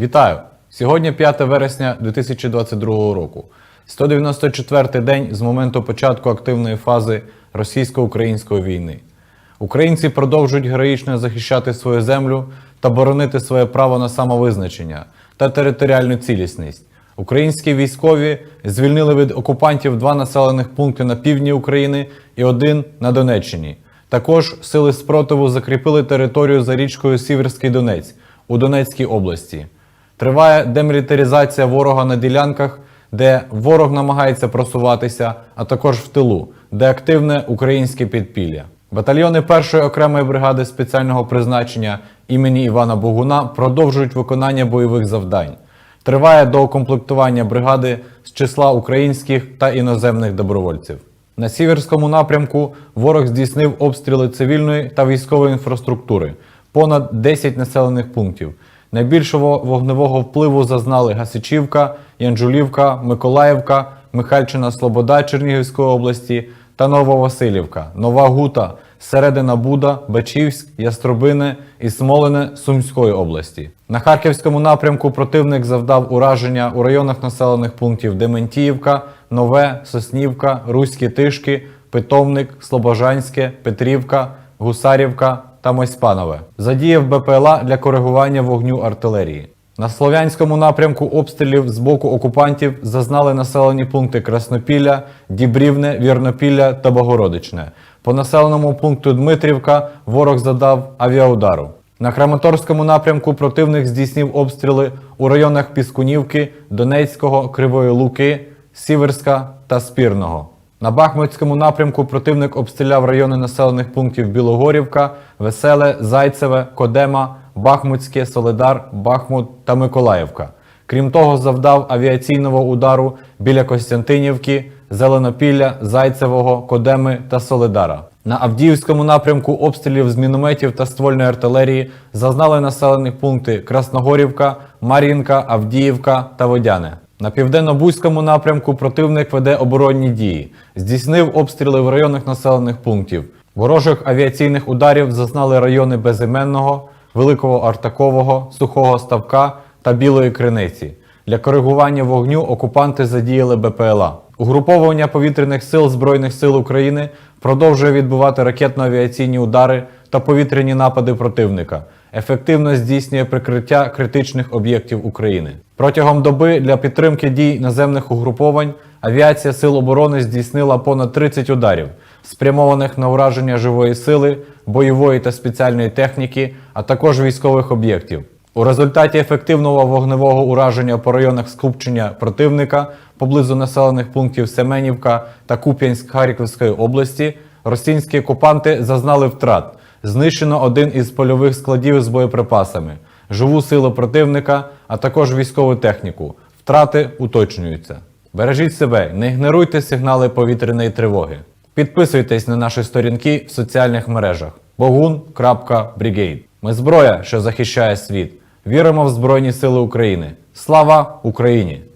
Вітаю! Сьогодні 5 вересня 2022 року. 194-й день з моменту початку активної фази російсько-української війни. Українці продовжують героїчно захищати свою землю та боронити своє право на самовизначення та територіальну цілісність. Українські військові звільнили від окупантів два населених пункти на півдні України і один на Донеччині. Також сили спротиву закріпили територію за річкою Сіверський Донець у Донецькій області. Триває демілітаризація ворога на ділянках, де ворог намагається просуватися, а також в тилу, де активне українське підпілля. Батальйони першої окремої бригади спеціального призначення імені Івана Богуна продовжують виконання бойових завдань. Триває доукомплектування бригади з числа українських та іноземних добровольців. На сіверському напрямку ворог здійснив обстріли цивільної та військової інфраструктури, понад 10 населених пунктів. Найбільшого вогневого впливу зазнали Гасичівка, Янжулівка, Миколаївка, Михайльчина Слобода Чернігівської області та Нововасилівка, Нова Гута, Середина Буда, Бачівськ, Ястробине і Смолене Сумської області. На Харківському напрямку противник завдав ураження у районах населених пунктів Дементіївка, Нове, Соснівка, Руські Тишки, Питомник, Слобожанське, Петрівка, Гусарівка та Мойспанове. Задіяв БПЛА для коригування вогню артилерії. На Слов'янському напрямку обстрілів з боку окупантів зазнали населені пункти Краснопілля, Дібрівне, Вірнопілля та Богородичне. По населеному пункту Дмитрівка ворог задав авіаудару. На Краматорському напрямку противник здійснив обстріли у районах Піскунівки, Донецького, Кривої Луки, Сіверська та Спірного. На Бахмутському напрямку противник обстріляв райони населених пунктів Білогорівка, Веселе, Зайцеве, Кодема, Бахмутське, Соледар, Бахмут та Миколаївка. Крім того, завдав авіаційного удару біля Костянтинівки, Зеленопілля, Зайцевого, Кодеми та Соледара. На Авдіївському напрямку обстрілів з мінометів та ствольної артилерії зазнали населені пункти Красногорівка, Мар'їнка, Авдіївка та Водяне. На південно-бузькому напрямку противник веде оборонні дії, здійснив обстріли в районах населених пунктів. Ворожих авіаційних ударів зазнали райони Безіменного, Великого Артакового, Сухого Ставка та Білої Криниці. Для коригування вогню окупанти задіяли БПЛА. Угруповування повітряних сил Збройних сил України продовжує відбувати ракетно-авіаційні удари та повітряні напади противника. Ефективно здійснює прикриття критичних об'єктів України. Протягом доби для підтримки дій наземних угруповань авіація Сил оборони здійснила понад 30 ударів, спрямованих на ураження живої сили, бойової та спеціальної техніки, а також військових об'єктів. У результаті ефективного вогневого ураження по районах скупчення противника поблизу населених пунктів Семенівка та Куп'янськ Харківської області російські окупанти зазнали втрат. Знищено один із польових складів з боєприпасами, живу силу противника, а також військову техніку. Втрати уточнюються. Бережіть себе, не ігноруйте сигнали повітряної тривоги. Підписуйтесь на наші сторінки в соціальних мережах bogun.brigade. Ми зброя, що захищає світ. Віримо в Збройні Сили України. Слава Україні!